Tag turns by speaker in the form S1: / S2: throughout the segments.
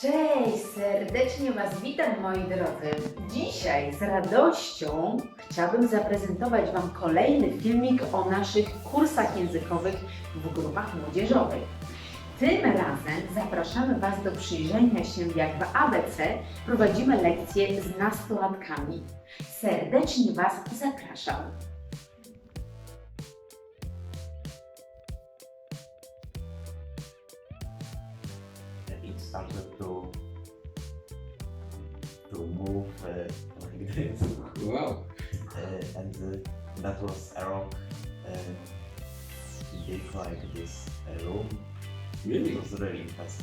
S1: Cześć, serdecznie Was witam moi drodzy. Dzisiaj z radością chciałabym zaprezentować Wam kolejny filmik o naszych kursach językowych w grupach młodzieżowych. Tym razem zapraszamy Was do przyjrzenia się, jak w ABC prowadzimy lekcje z nastolatkami. Serdecznie Was zapraszam.
S2: Started to to move uh, like this,
S3: Wow.
S2: uh, and uh, that was a rock uh, big like this uh, room. It
S3: Really?
S2: was really fast.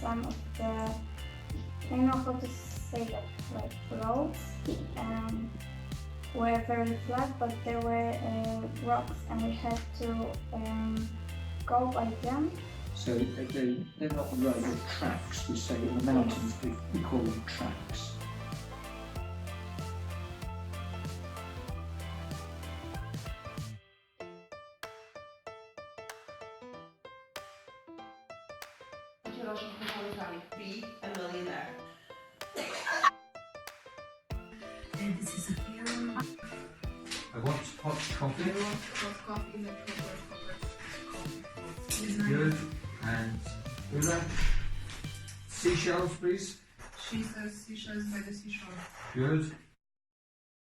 S4: some of the I don't know how to say that like roads um, were very flat but there were uh, rocks and we had to um, go by them
S5: So they, they- they're not the road, they're tracks. We say in the mountains, we, we call them tracks.
S6: Be a millionaire.
S7: This is a film.
S3: I want hot coffee.
S7: Hot coffee, Metropolis coffee.
S3: Good. And Ula. Seashells, please.
S7: She says seashells by the seashore.
S3: Good.